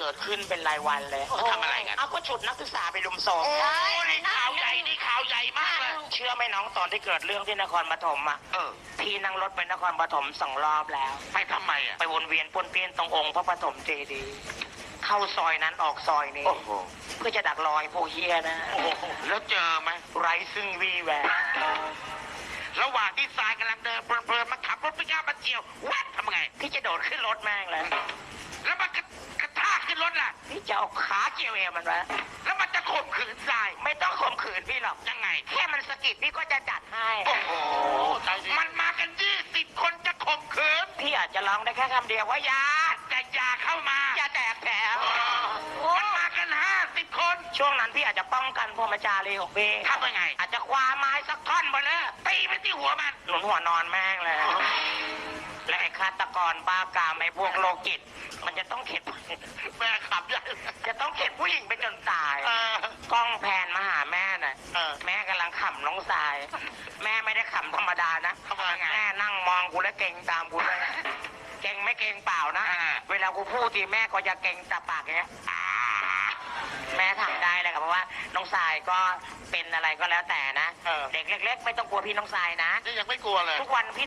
เกิดขึ้นเป็นรายวันเลยเขาทำอะไรกัน เอาก็ฉุดนักศึกษาไปลุมโทรมโอ้นี่ข่าวใหญ่นี่ข่าวใหญ่มากเลยเชื่อไหมน้องตอนที่เกิดเรื่องที่นครปฐมอะเออพี่นั่งรถไปนครปฐมสองรอบแล้ว ไปทำไมอะ ไปวนเวียนป้วนเปี้ยนตรงองค์พระปฐมเจดีย์เข้าซอยนั้นออกซอยนี้โอ้โหเพื่อจะดักรอยพวกเฮียนะโอ้โหแล้วเจอไหมไรซึ่งวีแววระหว่างที่ทรายกำลังเดินเพลินๆมาขับรถไปก้าวมาเจียววัดทำไงพี่จะโดดขึ้นรถแม่งเลย เอาขาเกี่ยวเอวมันไว้แล้วมันจะข่มขืนทราย ไม่ต้องข่มขืนพี่หรอกยังไง แค่มันสะกิดพี่ก็จะจัดให้โอ้โหมันมากันยี่สิบคนจะข่มขืนพี่อาจจะร้องได้แค่คำเดียวว่าอยาแต่อย่าเข้ามาอย่าแตกแถวมันมากันห้าสิบคน ช่วงนั้นพี่อาจจะป้องกันพรหมจารีของพี่ทำยังไง อาจจะคว้าไม้สักท่อนมาเลยตีไปที่หัวมันหนุนหัวนอนแม่งเลยและไอ้ฆาตกรบ้ากามไอ้พวกโรคจิตมันจะต้องเข็ดแม่ขับใหำลังขำน้องทราย แม่ไม่ได้ขำธรรมดานะทำไมไงแม่นั่งมองกูแล้วเก่งตามกูเลยเก่งไม่เก่งเปล่านะอ่าเวลากูพูดทีแม่ก็จะเก่งตาปากอย่างเงี้ยแม่ทำได้เลยครับเพราะว่าน้องทรายก็เป็นอะไรก็แล้วแต่นะเออเด็กเล็ก ๆ ไม่ต้องกลัวพี่น้องทรายนะนี่ยังไม่กลัวเลยทุกวันพี่